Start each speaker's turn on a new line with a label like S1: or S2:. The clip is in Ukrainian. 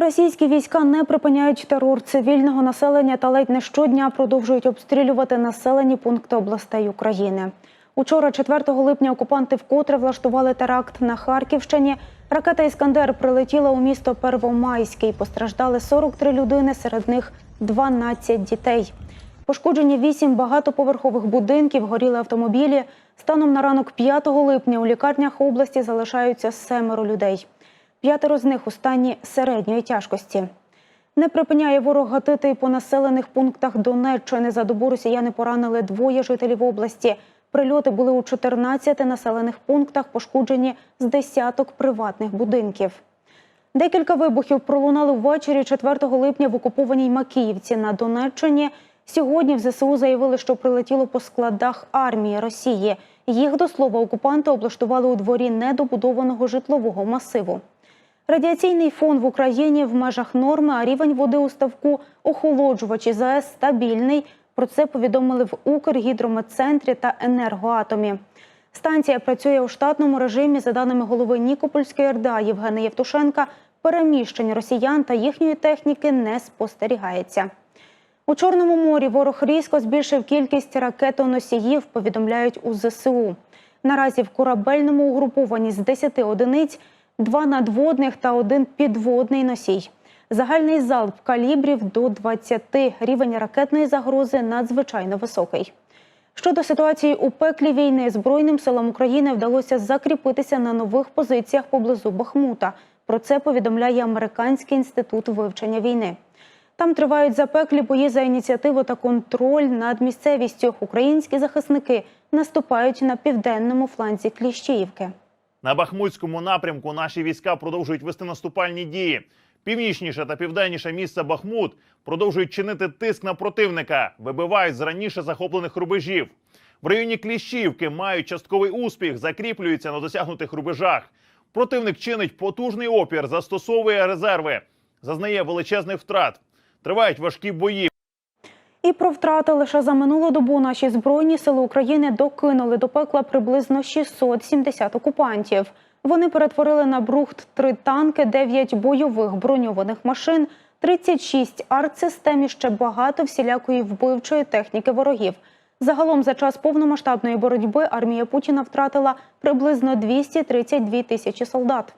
S1: Російські війська не припиняють терор цивільного населення та ледь не щодня продовжують обстрілювати населені пункти областей України. Учора, 4 липня, окупанти вкотре влаштували теракт на Харківщині. Ракета Іскандер прилетіла у місто Первомайське і постраждали 43 людини, серед них 12 дітей. Пошкоджені вісім багатоповерхових будинків, горіли автомобілі. Станом на ранок 5 липня у лікарнях області залишаються семеро людей. П'ятеро з них у стані середньої тяжкості. Не припиняє ворог гатити по населених пунктах Донеччини. За добу росіяни поранили двоє жителів області. Прильоти були у 14 населених пунктах, пошкоджені з десяток приватних будинків. Декілька вибухів пролунали ввечері 4 липня в окупованій Макіївці на Донеччині. Сьогодні в ЗСУ заявили, що прилетіло по складах армії Росії. Їх до слова окупанти облаштували у дворі недобудованого житлового масиву. Радіаційний фон в Україні в межах норми, а рівень води у ставку охолоджувачі ЗАЕС стабільний. Про це повідомили в Укргідрометцентрі та енергоатомі. Станція працює у штатному режимі. За даними голови Нікопольської РДА Євгена Євтушенка, переміщень росіян та їхньої техніки не спостерігається. У Чорному морі ворог різко збільшив кількість ракетоносіїв, повідомляють у ЗСУ. Наразі в корабельному угрупованні з 10 одиниць два надводних та один підводний носій. Загальний залп калібрів до 20. Рівень ракетної загрози надзвичайно високий. Щодо ситуації у пеклі війни, Збройним силам України вдалося закріпитися на нових позиціях поблизу Бахмута. Про це повідомляє Американський інститут вивчення війни. Там тривають запеклі бої за ініціативу та контроль над місцевістю. Українські захисники наступають на південному фланзі Кліщіївки.
S2: На Бахмутському напрямку наші війська продовжують вести наступальні дії. Північніше та південніше місце Бахмут продовжують чинити тиск на противника, вибивають з раніше захоплених рубежів. В районі Кліщівки мають частковий успіх, закріплюються на досягнутих рубежах. Противник чинить потужний опір, застосовує резерви, зазнає величезних втрат. Тривають важкі бої.
S1: І про втрати лише за минулу добу наші збройні сили України докинули до пекла приблизно 670 окупантів. Вони перетворили на брухт три танки, 9 бойових броньованих машин, 36 артсистем і ще багато всілякої вбивчої техніки ворогів. Загалом за час повномасштабної боротьби армія Путіна втратила приблизно 232 тисячі солдат.